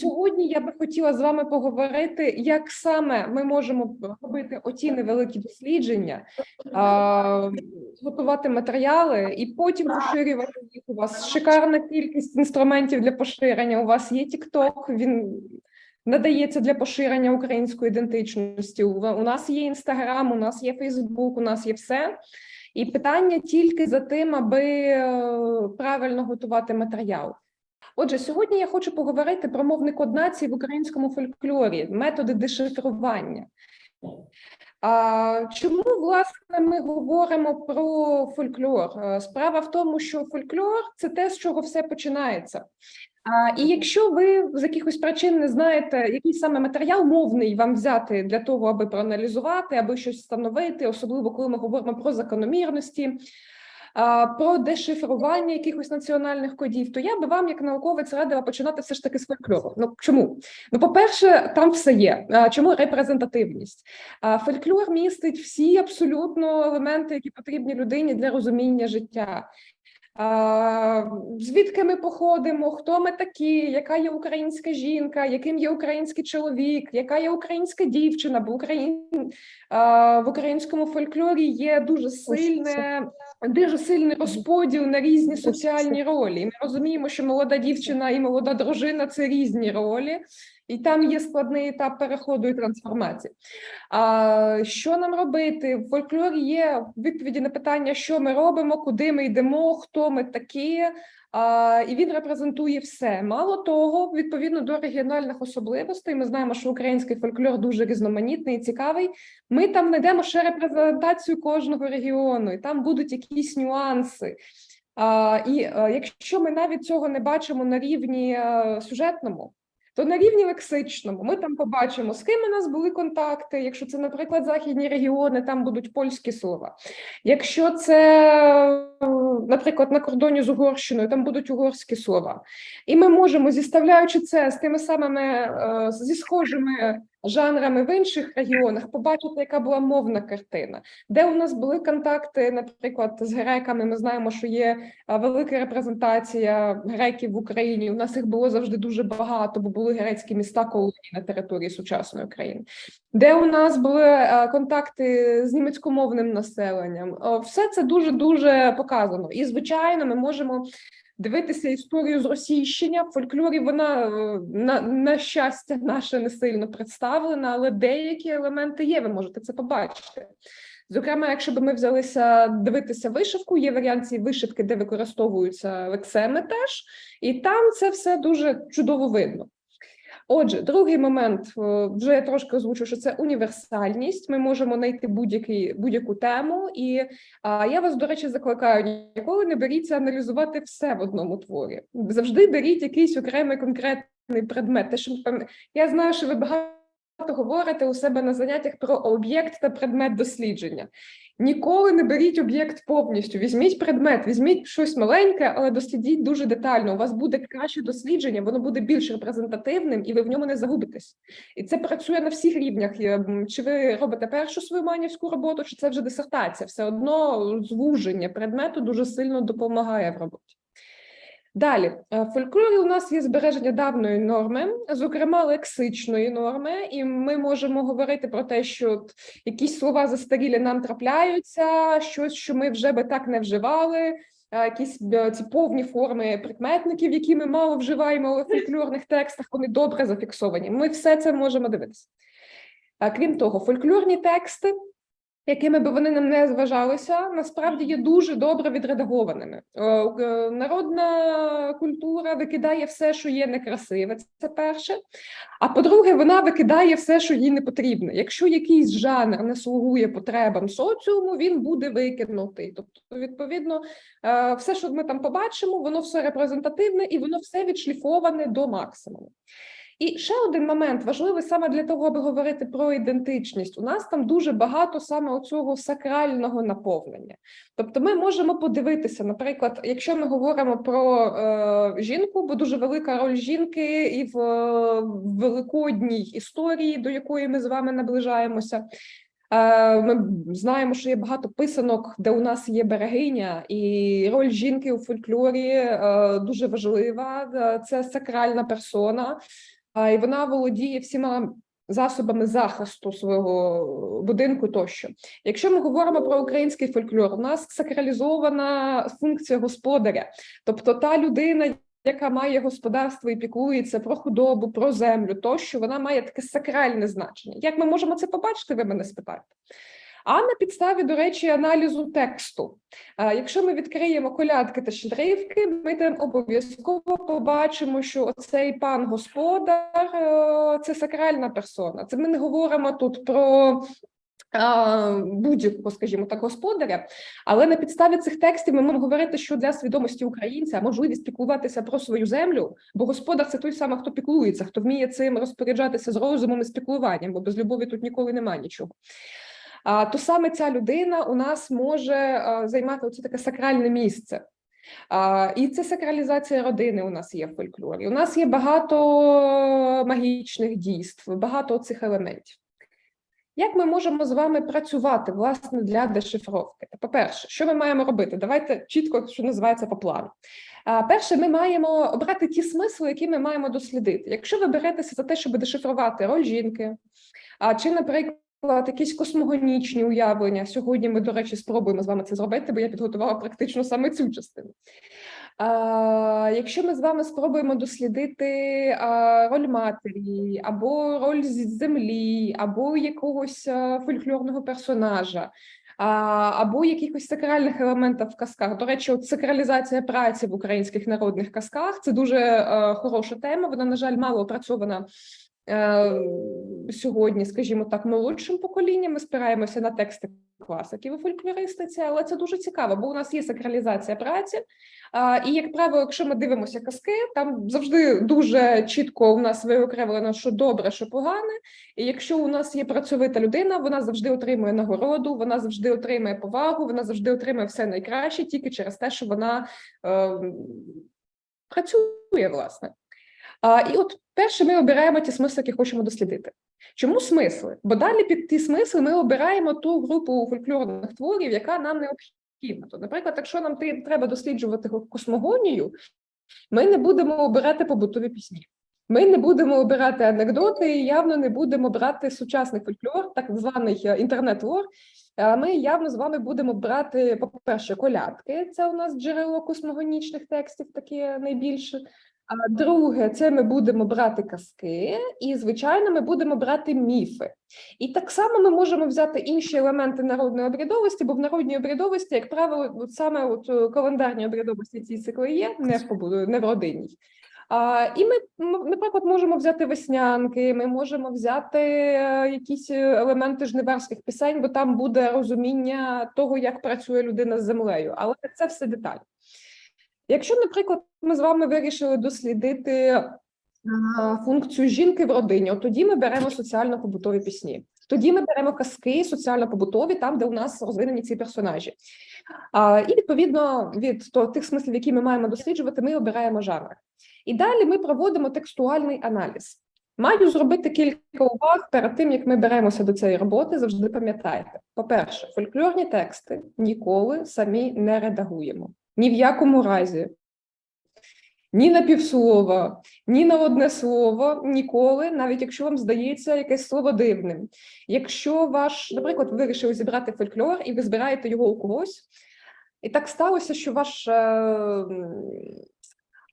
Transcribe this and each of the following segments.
сьогодні я би хотіла з вами поговорити, як саме ми можемо робити оті невеликі дослідження, готувати матеріали і потім поширювати їх. У вас шикарна кількість інструментів для поширення. У вас є TikTok, він надається для поширення української ідентичності. У у нас є Інстаграм, у нас є Фейсбук, у нас є все. І питання тільки за тим, аби е, правильно готувати матеріал. Отже, сьогодні я хочу поговорити про мовний код нації в українському фольклорі, методи дешифрування. А, Чому власне ми говоримо про фольклор? Е, Справа в тому, що фольклор це те, з чого все починається. А, І якщо ви з якихось причин не знаєте, який саме матеріал мовний вам взяти для того, аби проаналізувати, аби щось встановити, особливо коли ми говоримо про закономірності, про дешифрування якихось національних кодів, то я би вам, як науковець, радила починати все ж таки з фольклору. Ну чому? Ну, по-перше, там все є. Чому репрезентативність? Фольклор містить всі абсолютно елементи, які потрібні людині для розуміння життя. Звідки ми походимо, хто ми такі, яка є українська жінка, яким є український чоловік, яка є українська дівчина, бо Україн... в українському фольклорі є дуже сильне, дуже сильний розподіл на різні соціальні ролі. І Ми розуміємо, що молода дівчина і молода дружина це різні ролі. І там є складний етап переходу і трансформації. А що нам робити? В фольклорі є відповіді на питання, що ми робимо, куди ми йдемо, хто ми такі. А, І він репрезентує все. Мало того, відповідно до регіональних особливостей, ми знаємо, що український фольклор дуже різноманітний і цікавий. Ми там знайдемо ще репрезентацію кожного регіону, і там будуть якісь нюанси. А, І а, якщо ми навіть цього не бачимо на рівні а, сюжетному то на рівні лексичному ми там побачимо, з ким у нас були контакти. Якщо це, наприклад, західні регіони, там будуть польські слова. Якщо це, наприклад, на кордоні з Угорщиною, там будуть угорські слова. І ми можемо, зіставляючи це з тими самими е, зі схожими жанрами в інших регіонах, побачити, яка була мовна картина, де у нас були контакти, наприклад, з греками. Ми знаємо, що є велика репрезентація греків в Україні. У нас їх було завжди дуже багато, бо були грецькі міста колонії на території сучасної України, де у нас були контакти з німецькомовним населенням. Все це дуже дуже показано. І звичайно, ми можемо дивитися історію з російщення. В фольклорі вона е, на, на щастя наше не сильно представлена, але деякі елементи є. Ви можете це побачити. Зокрема, якщо б ми взялися дивитися вишивку, є варіант цієї вишивки, де використовуються лексеми теж, і там це все дуже чудово видно. Отже, другий момент е, вже я трошки озвучу, що це універсальність. Ми можемо знайти будь-який будь-яку тему, і а, я вас, до речі, закликаю ніколи не беріться аналізувати все в одному творі. Завжди беріть якийсь окремий конкретний предмет. Те, що я знаю, що ви багато говорите у себе на заняттях про об'єкт та предмет дослідження. Ніколи не беріть об'єкт повністю. Візьміть предмет, візьміть щось маленьке, але дослідіть дуже детально. У вас буде краще дослідження, воно буде більш репрезентативним, і ви в ньому не загубитесь. І це працює на всіх рівнях. Чи ви робите першу свою манівську роботу, чи це вже дисертація? Все одно звуження предмету дуже сильно допомагає в роботі. Далі, е, в фольклорі у нас є збереження давної норми, зокрема лексичної норми, і ми можемо говорити про те, що якісь слова застарілі нам трапляються, щось, що ми вже би так не вживали, е, якісь е, ці повні форми прикметників, які ми мало вживаємо у фольклорних текстах, вони добре зафіксовані. Ми все це можемо дивитися. Крім того, фольклорні тексти якими би вони нам не зважалися, насправді є дуже добре відредагованими. Народна культура викидає все, що є некрасиве. Це перше. А по-друге, вона викидає все, що їй не потрібно. Якщо якийсь жанр не слугує потребам соціуму, він буде викинутий. Тобто, відповідно, е, все, що ми там побачимо, воно все репрезентативне і воно все відшліфоване до максимуму. І ще один момент важливий саме для того, аби говорити про ідентичність. У нас там дуже багато саме оцього сакрального наповнення. Тобто, ми можемо подивитися, наприклад, якщо ми говоримо про е, жінку, бо дуже велика роль жінки і в, в великодній історії, до якої ми з вами наближаємося. Е, ми знаємо, що є багато писанок, де у нас є берегиня, і роль жінки у фольклорі е, дуже важлива. Це сакральна персона. І вона володіє всіма засобами захисту свого будинку тощо. Якщо ми говоримо про український фольклор, у нас сакралізована функція господаря, тобто та людина. Яка має господарство і піклується про худобу, про землю, тощо вона має таке сакральне значення. Як ми можемо це побачити? Ви мене спитаєте. А на підставі, до речі, аналізу тексту. Якщо ми відкриємо колядки та щедрівки, ми там обов'язково побачимо, що цей пан господар е, це сакральна персона. Це ми не говоримо тут про. Будь-якого, скажімо так, господаря, але на підставі цих текстів ми можемо говорити, що для свідомості українця можливість піклуватися про свою землю, бо господар це той самий, хто піклується, хто вміє цим розпоряджатися з розумом і з піклуванням, бо без любові тут ніколи немає нічого. То саме ця людина у нас може займати оце таке сакральне місце. І це сакралізація родини у нас є в фольклорі. У нас є багато магічних дійств, багато цих елементів. Як ми можемо з вами працювати власне для дешифровки? По-перше, що ми маємо робити? Давайте чітко, що називається по плану. Перше, ми маємо обрати ті смисли, які ми маємо дослідити. Якщо ви беретеся за те, щоб дешифрувати роль жінки, чи, наприклад, якісь космогонічні уявлення. Сьогодні ми, до речі, спробуємо з вами це зробити, бо я підготувала практично саме цю частину. А, Якщо ми з вами спробуємо дослідити а, роль матері, або роль з землі, або якогось фольклорного персонажа, а, або якихось сакральних елементів в казках. До речі, от сакралізація праці в українських народних казках це дуже а, хороша тема. Вона, на жаль, мало опрацьована Е, сьогодні, скажімо так, молодшим поколінням. Ми спираємося на тексти класиків у фольклористиці, але це дуже цікаво, бо у нас є сакралізація праці. І, як правило, якщо ми дивимося казки, там завжди дуже чітко у нас виокремлено, що добре, що погане. І якщо у нас є працьовита людина, вона завжди отримує нагороду, вона завжди отримує повагу, вона завжди отримує все найкраще тільки через те, що вона е, працює, власне. А, І от перше ми обираємо ті смисли, які хочемо дослідити. Чому смисли? Бо далі під ті смисли ми обираємо ту групу фольклорних творів, яка нам необхідна. То, наприклад, якщо нам треба досліджувати космогонію, ми не будемо обирати побутові пісні. Ми не будемо обирати анекдоти і явно не будемо брати сучасний фольклор, так званий е, інтернет-вор. Ми явно з вами будемо брати, по-перше, колядки. Це у нас джерело космогонічних текстів, таке найбільше. А друге, це ми будемо брати казки, і, звичайно, ми будемо брати міфи. І так само ми можемо взяти інші елементи народної обрядовості, бо в народній обрядовості, як правило, саме от е, календарні обрядовості ці цикли є, не в побуду, не в родинній. А, І ми, наприклад, можемо взяти веснянки, ми можемо взяти е, якісь елементи жниварських пісень, бо там буде розуміння того, як працює людина з землею, але це все деталі. Якщо, наприклад, ми з вами вирішили дослідити функцію жінки в родині, от тоді ми беремо соціально-побутові пісні. Тоді ми беремо казки соціально-побутові, там, де у нас розвинені ці персонажі. А, І відповідно від то, тих смислів, які ми маємо досліджувати, ми обираємо жанр. І далі ми проводимо текстуальний аналіз. Маю зробити кілька уваг перед тим, як ми беремося до цієї роботи. Завжди пам'ятайте: по-перше, фольклорні тексти ніколи самі не редагуємо. Ні в якому разі. Ні на півслова, ні на одне слово, ніколи, навіть якщо вам здається якесь слово дивним. Якщо ваш, наприклад, ви вирішили зібрати фольклор і ви збираєте його у когось, і так сталося, що ваш, е,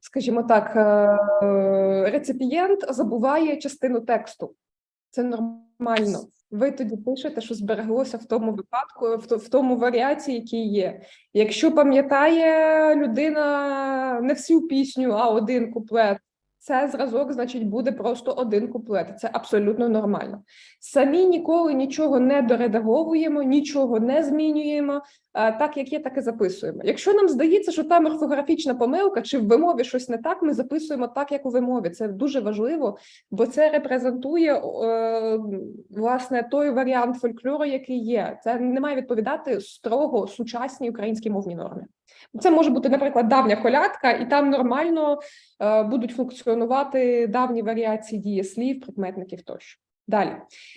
скажімо так, е, реципієнт забуває частину тексту. Це нормально. Ви тоді пишете, що збереглося в тому випадку, в тому варіації, який є. Якщо пам'ятає людина не всю пісню, а один куплет, це зразок, значить, буде просто один куплет. Це абсолютно нормально. Самі ніколи нічого не доредаговуємо, нічого не змінюємо. Так як є, так і записуємо. Якщо нам здається, що там орфографічна помилка чи в вимові щось не так, ми записуємо так, як у вимові. Це дуже важливо, бо це репрезентує е, власне той варіант фольклору, який є. Це не має відповідати строго сучасній українській мовній нормі. Це може бути, наприклад, давня колядка, і там нормально е, будуть функціонувати давні варіації дієслів, прикметників тощо. Далі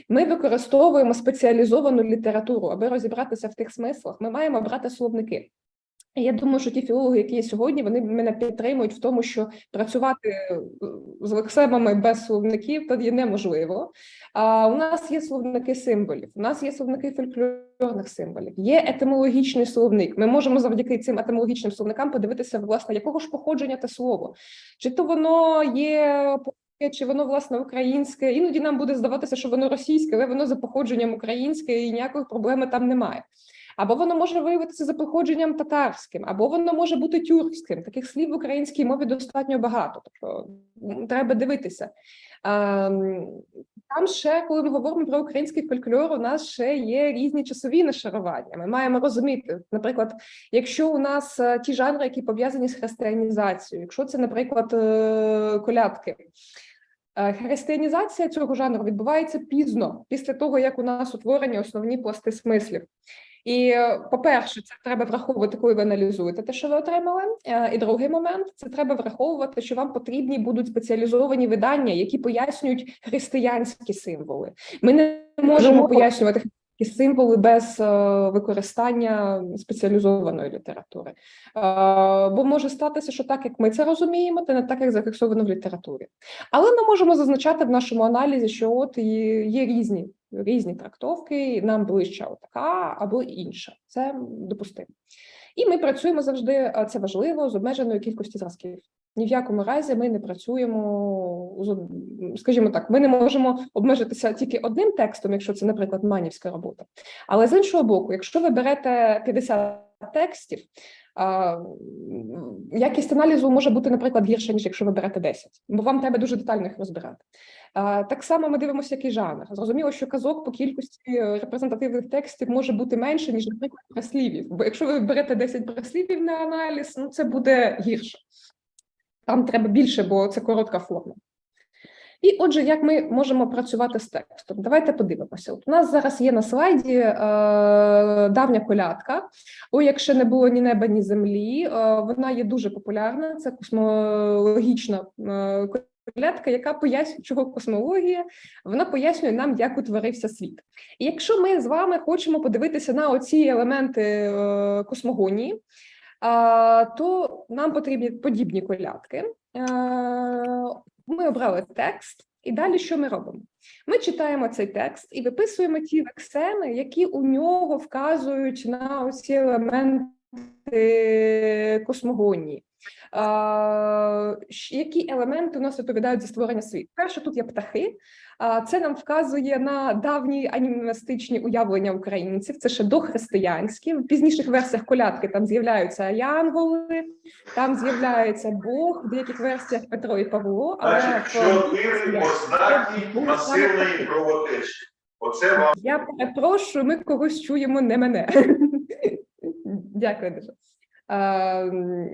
ми використовуємо спеціалізовану літературу, аби розібратися в тих смислах. Ми маємо брати словники. Я думаю, що ті філологи, які є сьогодні, вони мене підтримують в тому, що працювати е, з лексемами без словників тоді неможливо. А у нас є словники символів, у нас є словники фольклорних символів, є етимологічний словник. Ми можемо завдяки цим етимологічним словникам подивитися, власне, якого ж походження те слово, чи то воно є чи воно власне українське. Іноді нам буде здаватися, що воно російське, але воно за походженням українське і ніякої проблеми там немає. Або воно може виявитися за походженням татарським, або воно може бути тюркським. Таких слів в українській мові достатньо багато. Тобто треба дивитися. Ем, Там ще, коли ми говоримо про український фольклор, у нас ще є різні часові нашарування. Ми маємо розуміти, наприклад, якщо у нас е, ті жанри, які пов'язані з християнізацією, якщо це, наприклад, е, колядки. Е, Християнізація цього жанру відбувається пізно, після того як у нас утворені основні пласти смислів. І, по-перше, це треба враховувати, коли ви аналізуєте те, що ви отримали. Е, І другий момент це треба враховувати, що вам потрібні будуть спеціалізовані видання, які пояснюють християнські символи. Ми не можемо пояснювати християнські символи без е, використання спеціалізованої літератури. Е, Бо може статися, що так як ми це розуміємо, це не так, як зафіксовано в літературі. Але ми можемо зазначати в нашому аналізі, що от є різні різні трактовки, нам ближча отака або інша. Це допустимо. І ми працюємо завжди, це важливо, з обмеженою кількістю зразків. Ні в якому разі ми не працюємо, скажімо так, ми не можемо обмежитися тільки одним текстом, якщо це, наприклад, манівська робота. Але з іншого боку, якщо ви берете 50 текстів, якість аналізу може бути, наприклад, гірша, ніж якщо ви берете 10, бо вам треба дуже детально їх розбирати. Так само ми дивимося, який жанр. Зрозуміло, що казок по кількості е, репрезентативних текстів може бути менше, ніж, наприклад, прислів'їв. Бо якщо ви берете 10 прислів'їв на аналіз, ну це буде гірше. Там треба більше, бо це коротка форма. І отже, як ми можемо працювати з текстом? Давайте подивимося. От у нас зараз є на слайді е, давня колядка. Ой, якщо не було ні неба, ні землі. Е, вона є дуже популярна. Це космологічна е, колядка, яка пояснює, чого космологія. Вона пояснює нам, як утворився світ. І якщо ми з вами хочемо подивитися на оці елементи е, космогонії, то нам потрібні подібні колядки. Е, Ми обрали текст, і далі що ми робимо? Ми читаємо цей текст і виписуємо ті лексеми, які у нього вказують на оці елементи космогонії. Які елементи у нас відповідають за створення світу? Перше, тут є птахи. Це нам вказує на давні анімістичні уявлення українців. Це ще дохристиянські. В пізніших версіях колядки там з'являються янголи, там з'являється Бог, в деяких версіях Петро і Павло. Але чотири ознаки масивної кровотечі. Оце вам я перепрошую, ми когось чуємо, не мене. Дякую дуже. Ем,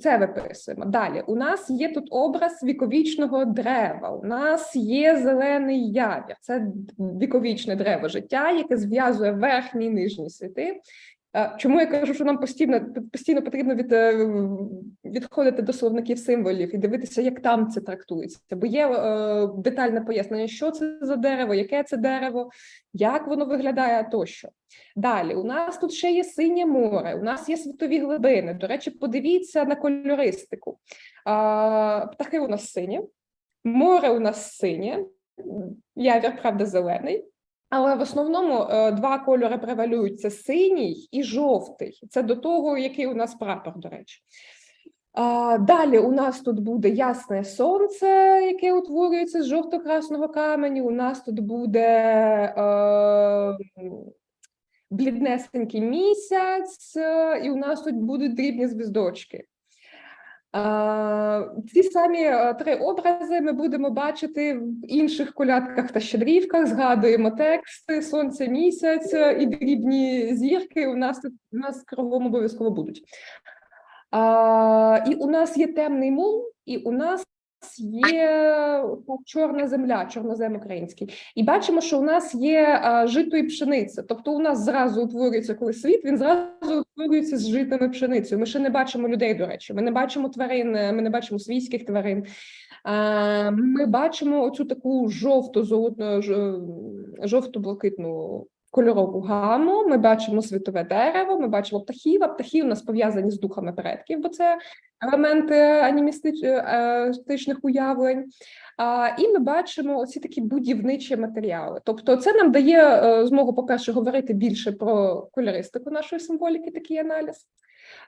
Це виписуємо. Далі у нас є тут образ віковічного дерева. У нас є зелений явір. Це віковічне дерево життя, яке зв'язує верхні і нижні світи. Е, Чому я кажу, що нам постійно постійно потрібно від, е, відходити до словників символів і дивитися, як там це трактується? Бо є е, детальне пояснення, що це за дерево, яке це дерево, як воно виглядає тощо. Далі у нас тут ще є синє море, у нас є світові глибини. До речі, подивіться на кольористику. А, птахи у нас сині, море у нас синє, явір, правда, зелений. Але в основному е, два кольори превалюють: це синій і жовтий. Це до того, який у нас прапор, до речі. Далі у нас тут буде ясне сонце, яке утворюється з жовто-красного каменю. У нас тут буде е, бліднесенький місяць, е, і у нас тут будуть дрібні звіздочки. А, Ці самі е, три образи ми будемо бачити в інших колядках та щедрівках. Згадуємо тексти, сонце, місяць е, і дрібні зірки. У нас тут у нас кругом обов'язково будуть. А, І у нас є темний мул, і у нас є чорна земля, чорнозем український. І бачимо, що у нас є а, жито і пшениця. Тобто, у нас зразу утворюється коли світ, він зразу утворюється з житом пшеницею. Ми ще не бачимо людей, до речі. Ми не бачимо тварин, е, ми не бачимо свійських тварин. Ми бачимо оцю таку жовто золотну жовто-блакитну кольорову гаму. Ми бачимо світове дерево, ми бачимо птахів. А птахи у нас пов'язані з духами предків, бо це елементи анімістичних уявлень. А, і ми бачимо оці такі будівничі матеріали. Тобто, це нам дає е, змогу, по-перше, говорити більше про кольористику нашої символіки, такий аналіз.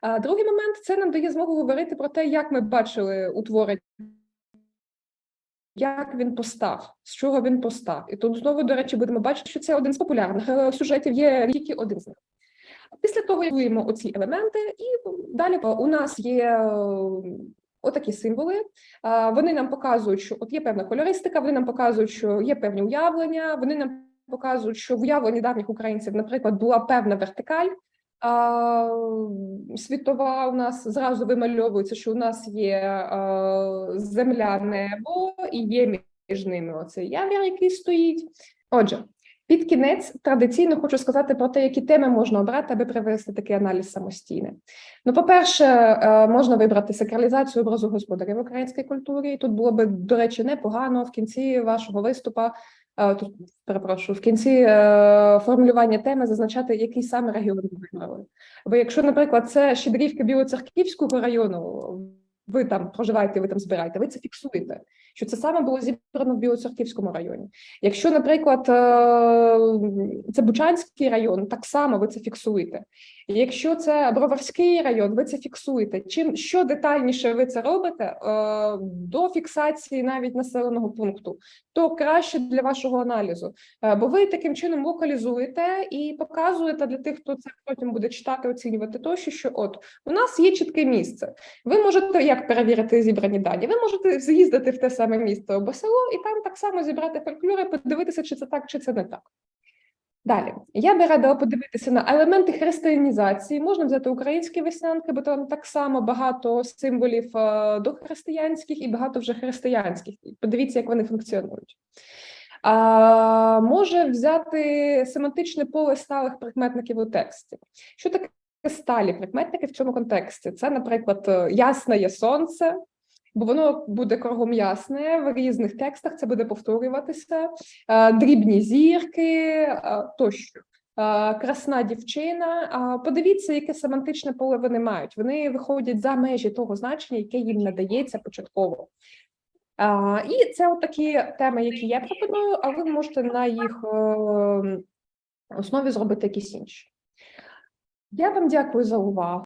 А другий момент це нам дає змогу говорити про те, як ми бачили утворення. Як він постав, з чого він постав, і тут знову, до речі, будемо бачити, що це один з популярних е, сюжетів, є тільки один з них. Після того, як оці елементи, і далі у нас є е, отакі символи. Вони нам показують, що от є певна кольористика, вони нам показують, що є певні уявлення, вони нам показують, що в уявленні давніх українців, наприклад, була певна вертикаль. А, світова у нас зразу вимальовується, що у нас є а, земля, небо і є між ними оцей явір, який стоїть. Отже, під кінець традиційно хочу сказати про те, які теми можна обрати, аби привести такий аналіз самостійний. Ну, по-перше, е, можна вибрати сакралізацію образу господарів в українській культурі. Тут було би, до речі, непогано в кінці вашого виступа. Е, Тут перепрошую, в кінці е, формулювання теми зазначати, який саме регіон ви вибрали. Бо якщо, наприклад, це щедрівки Білоцерківського району, ви там проживаєте, ви там збираєте, ви це фіксуєте, що це саме було зібрано в Білоцерківському районі. Якщо, наприклад, е, це Бучанський район, так само ви це фіксуєте. Якщо це Броварський район, ви це фіксуєте. Чим що детальніше ви це робите е, до фіксації навіть населеного пункту, то краще для вашого аналізу. Е, Бо ви таким чином локалізуєте і показуєте для тих, хто це потім буде читати, оцінювати тощо, що от у нас є чітке місце. Ви можете як перевірити зібрані дані? Ви можете з'їздити в те саме місто або село, і там так само зібрати фольклори, подивитися, чи це так, чи це не так. Далі я би радила подивитися на елементи християнізації. Можна взяти українські веснянки, бо там так само багато символів е, дохристиянських і багато вже християнських. Подивіться, як вони функціонують. А, може взяти семантичне поле сталих прикметників у тексті. Що таке сталі прикметники в цьому контексті? Це, наприклад, е, ясне є сонце, бо воно буде кругом ясне в різних текстах. Це буде повторюватися, Е, дрібні зірки е, тощо. Красна дівчина. Подивіться, яке семантичне поле вони мають. Вони виходять за межі того значення, яке їм надається початково. І це такі теми, які я пропоную, а ви можете на їх основі зробити якісь інші. Я вам дякую за увагу.